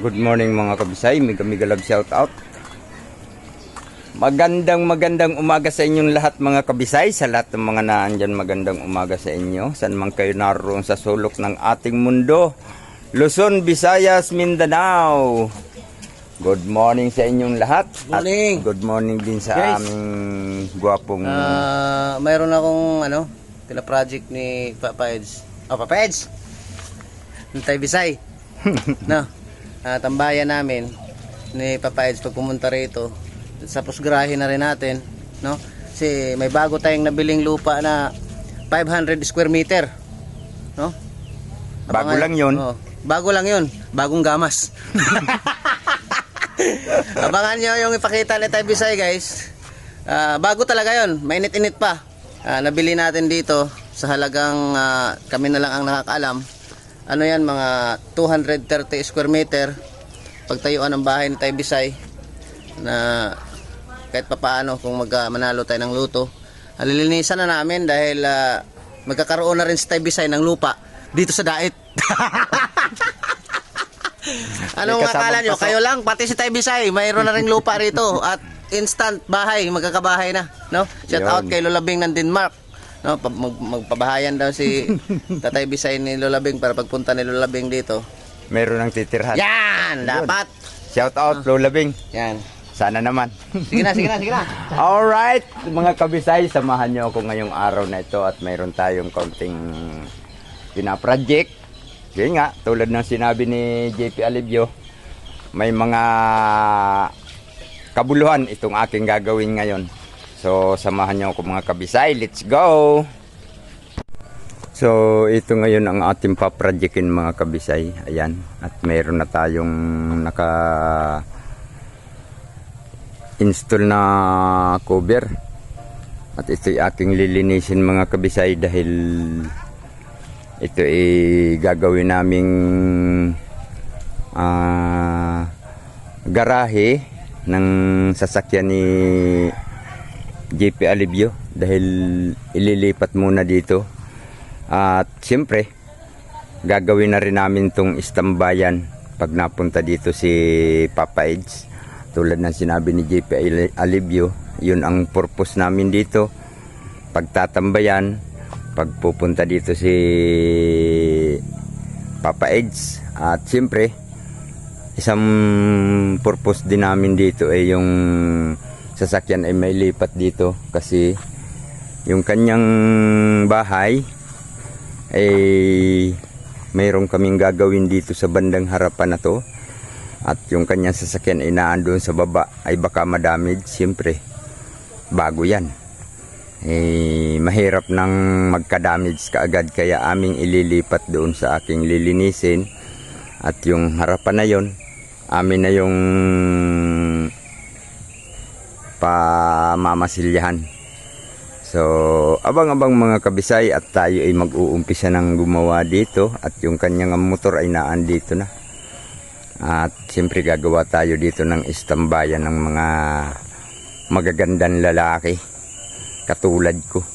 Good morning mga kabisay, mega mega love shout out. Magandang magandang umaga sa inyong lahat mga kabisay, sa lahat ng mga naandyan magandang umaga sa inyo. San man kayo naroon sa sulok ng ating mundo. Luzon, Visayas, Mindanao. Good morning sa inyong lahat. At Morning. good morning din sa Guys. aming gwapong Ah, mayroon akong ano, pila project ni Papa Eds. Oh, Papa Eds. Nantay Bisay. no. Ah, tambayan namin ni Papa Eds pag pumunta rito. Sa pusgrahe na rin natin, no? Kasi may bago tayong nabiling lupa na 500 square meter. No? Bago lang yun. Oh, bago lang yun. Bagong gamas. Abangan nyo yung ipakita ni Tay Bisay guys. Ah, bago talaga yon, mainit-init pa. Ah, nabili natin dito sa halagang ah, kami na lang ang nakakaalam. Ano yan, mga 230 square meter. Pagtayuan ng bahay ni Tay Bisay na kahit papaano kung mag, ah, manalo tayo ng luto. Ah, lilinisan na namin dahil ah, magkakaroon na rin si Tay Bisay ng lupa dito sa Dait. Anong akala nyo? Kayo lang, pati si Tay Bisay, mayroon na rin lupa rito at instant bahay, magkakabahay na, no? Shout Yun. out kay Lola Bing ng Denmark. No, mag, magpabahayan daw si Tatay Bisay ni Lola Bing para pagpunta ni Lola Bing dito. meron ng titirhan. Yan, dapat. Shout out Lola Bing. Yan. Sana naman. Sige na, sige na, sige na. Alright, mga kabisay, samahan nyo ako ngayong araw na ito at mayroon tayong kaunting pinaproject. Yun nga, tulad ng sinabi ni JP Alivio, may mga kabuluhan itong aking gagawin ngayon. So, samahan nyo ako mga kabisay. Let's go! So, ito ngayon ang ating paprojectin mga kabisay. Ayan. At mayroon na tayong naka install na cover. At ito'y aking lilinisin mga kabisay dahil ito ay gagawin naming ah, garahe ng sasakyan ni JP Alivio dahil ililipat muna dito. At siyempre, gagawin na rin namin tong istambayan pag napunta dito si Papa Eds. Tulad ng sinabi ni JP Ali- Alivio, yun ang purpose namin dito. Pagtatambayan, pagpupunta dito si Papa Eds. At siyempre, isang purpose din namin dito ay yung sasakyan ay may lipat dito kasi yung kanyang bahay ay mayroon kaming gagawin dito sa bandang harapan na to. At yung kanyang sasakyan ay naandun sa baba ay baka madamage siyempre bago yan. Eh, mahirap nang magka-damage kaagad kaya aming ililipat doon sa aking lilinisin. At yung harapan na yon amin na yung pamamasilyahan So, abang-abang mga kabisay at tayo ay mag-uumpisa ng gumawa dito at yung kanyang motor ay naandito na. At siyempre gagawa tayo dito ng istambayan ng mga magagandang lalaki katulad ko.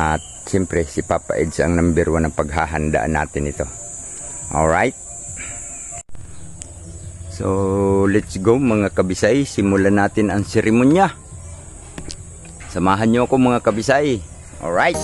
At siyempre si Papa Eds ang number one ng paghahandaan natin ito. Alright? So, let's go mga kabisay. Simulan natin ang seremonya. Samahan niyo ako mga kabisay. Alright.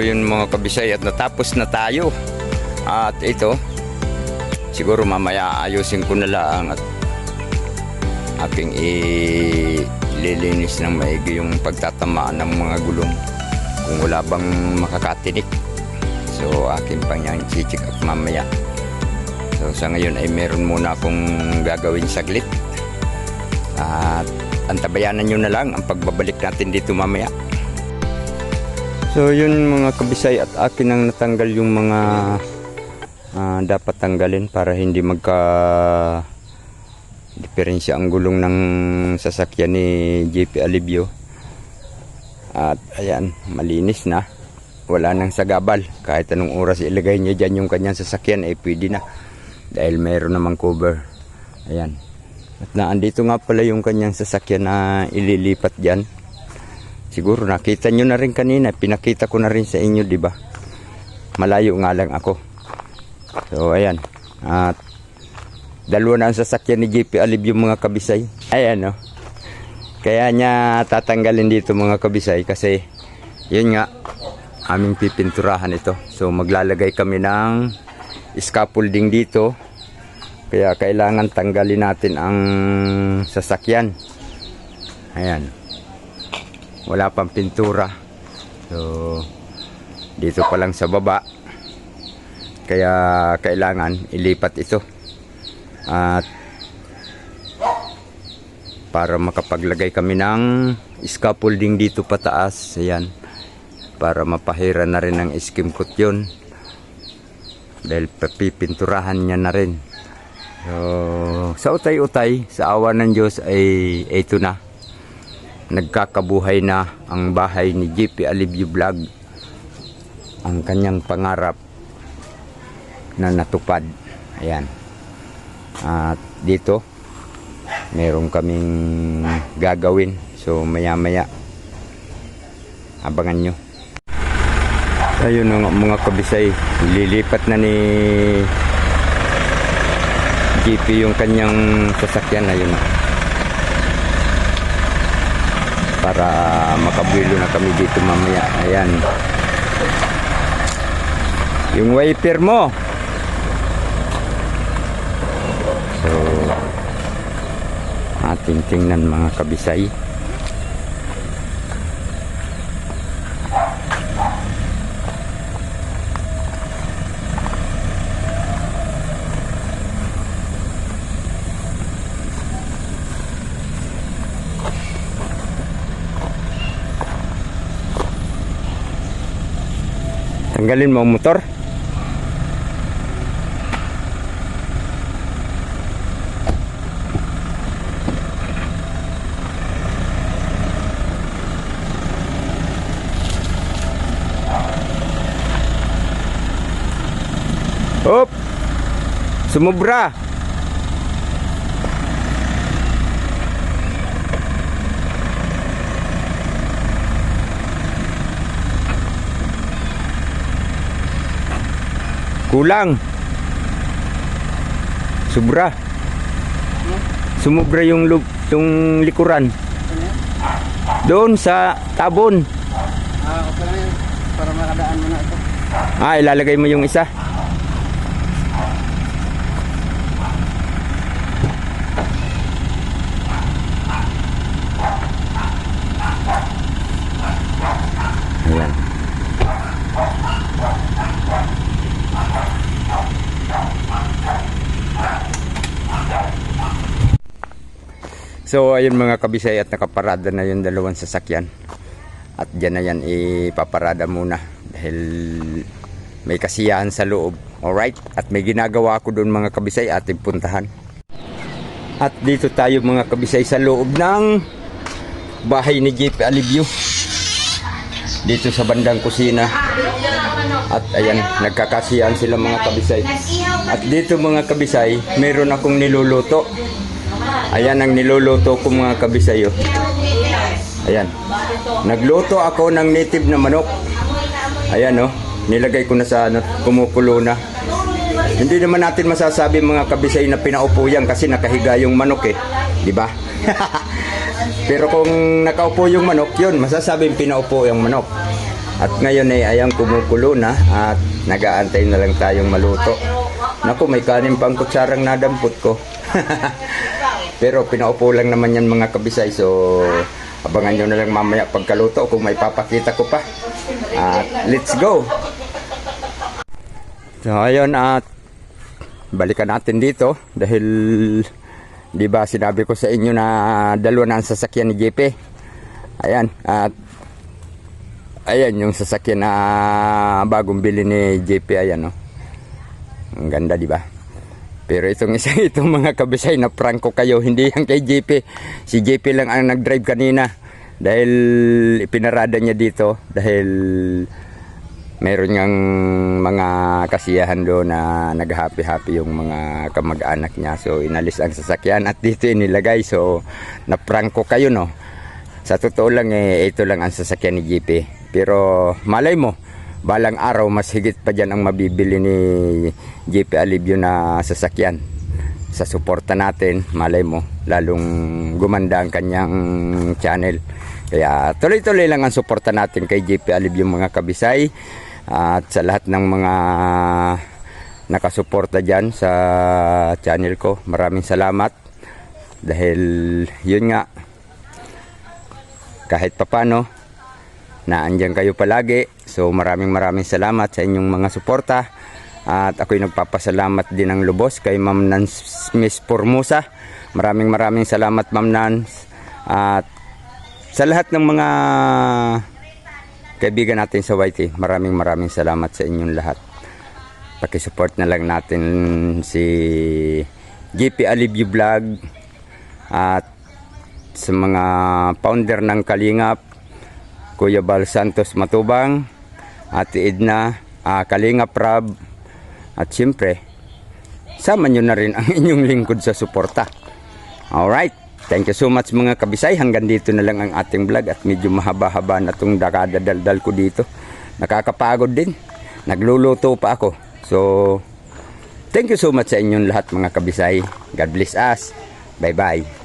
So yun mga kabisay at natapos na tayo. At ito, siguro mamaya ayusin ko na lang at aking ililinis ng maigi yung pagtatamaan ng mga gulong kung wala bang makakatinik. So akin pang yan chichik mamaya. So sa ngayon ay meron muna akong gagawin saglit. At antabayanan nyo na lang ang pagbabalik natin dito mamaya. So yun mga kabisay at akin ang natanggal yung mga ah, dapat tanggalin para hindi magka diferensya ang gulong ng sasakyan ni JP Alibio. At ayan, malinis na. Wala nang sagabal. Kahit anong oras ilagay niya dyan yung kanyang sasakyan ay pwede na. Dahil mayroon namang cover. Ayan. At naandito nga pala yung kanyang sasakyan na ililipat dyan. Siguro nakita nyo na rin kanina. Pinakita ko na rin sa inyo, di ba? Malayo nga lang ako. So, ayan. At dalawa na ang sasakyan ni JP Alib yung mga kabisay. Ayan, no? Kaya niya tatanggalin dito mga kabisay kasi yun nga, aming pipinturahan ito. So, maglalagay kami ng scaffolding dito. Kaya kailangan tanggalin natin ang sasakyan. Ayan wala pang pintura. So dito pa lang sa baba. Kaya kailangan ilipat ito. At para makapaglagay kami ng scaffolding dito pataas ayan para mapahira na rin ng skim coat yun. Dahil papipinturahan niya na rin. So sa utay-utay sa awa ng Diyos ay ito na nagkakabuhay na ang bahay ni JP Alibio Vlog. Ang kanyang pangarap na natupad. Ayan. At dito meron kaming gagawin. So maya maya abangan nyo. Ayun mga, mga kabisay lilipat na ni JP yung kanyang sasakyan. Ayun. na para makabuelo na kami dito mamaya. Ayan. Yung wiper mo. So, ating tingnan mga kabisay. Tanggalin mo ang motor. Hop! Sumubra! Kulang. Sobra. Sumubra yung lub, yung likuran. Doon sa tabon. Ah, okay. Para makadaan mo na ito. Ah, ilalagay mo yung isa. So ayun mga kabisay at nakaparada na yung dalawang sasakyan. At dyan na yan ipaparada muna dahil may kasiyahan sa loob. Alright? At may ginagawa ako doon mga kabisay ating puntahan. At dito tayo mga kabisay sa loob ng bahay ni JP Alibio. Dito sa bandang kusina. At ayan, nagkakasiyahan sila mga kabisay. At dito mga kabisay, meron akong niluluto. Ayan ang niluluto ko mga kabisay. oh. Ayan. Nagluto ako ng native na manok. Ayan oh. Nilagay ko na sa ano, kumukulo na. Hindi naman natin masasabi mga kabisay na pinaupo yan kasi nakahiga yung manok eh. Di ba? Pero kung nakaupo yung manok, yun, masasabing pinaupo yung manok. At ngayon ay ayang kumukulo na at nagaantay na lang tayong maluto. Naku, may kanin pang kutsarang nadampot ko. Pero pinaupo lang naman yan mga kabisay. So, abangan nyo na lang mamaya pagkaluto kung may papakita ko pa. At let's go! So, ayun at balikan natin dito dahil di ba sinabi ko sa inyo na dalawa na ang sasakyan ni JP. Ayan, at ayan yung sasakyan na bagong bili ni JP ayan no. Ang ganda di ba? Pero itong isa itong mga kabisay na prank ko kayo, hindi yan kay JP. Si JP lang ang nag-drive kanina dahil ipinarada niya dito dahil meron ngang mga kasiyahan doon na nag-happy-happy yung mga kamag-anak niya. So, inalis ang sasakyan at dito inilagay. So, na-prank ko kayo, no? Sa totoo lang, eh, ito lang ang sasakyan ni JP. Pero, malay mo, balang araw, mas higit pa dyan ang mabibili ni JP Alivio na sasakyan. Sa suporta natin, malay mo, lalong gumanda ang kanyang channel. Kaya tuloy-tuloy lang ang suporta natin kay JP Alivio mga kabisay at sa lahat ng mga nakasuporta dyan sa channel ko. Maraming salamat dahil yun nga kahit papano naandyan kayo palagi. So maraming maraming salamat sa inyong mga suporta. At ako'y nagpapasalamat din ng lubos kay Ma'am Nance Miss Formosa. Maraming maraming salamat Ma'am Nance. At sa lahat ng mga kaibigan natin sa YT, maraming maraming salamat sa inyong lahat. Pakisupport na lang natin si JP Alivio Vlog at sa mga founder ng Kalingap, Kuya Bal Santos Matubang, Ate Edna, ah, Kalingap Rab, at siyempre, sama nyo na rin ang inyong lingkod sa suporta. Alright, thank you so much mga kabisay. Hanggang dito na lang ang ating vlog at medyo mahaba-haba na itong dakadadaldal ko dito. Nakakapagod din. Nagluluto pa ako. So, thank you so much sa inyong lahat mga kabisay. God bless us. Bye-bye.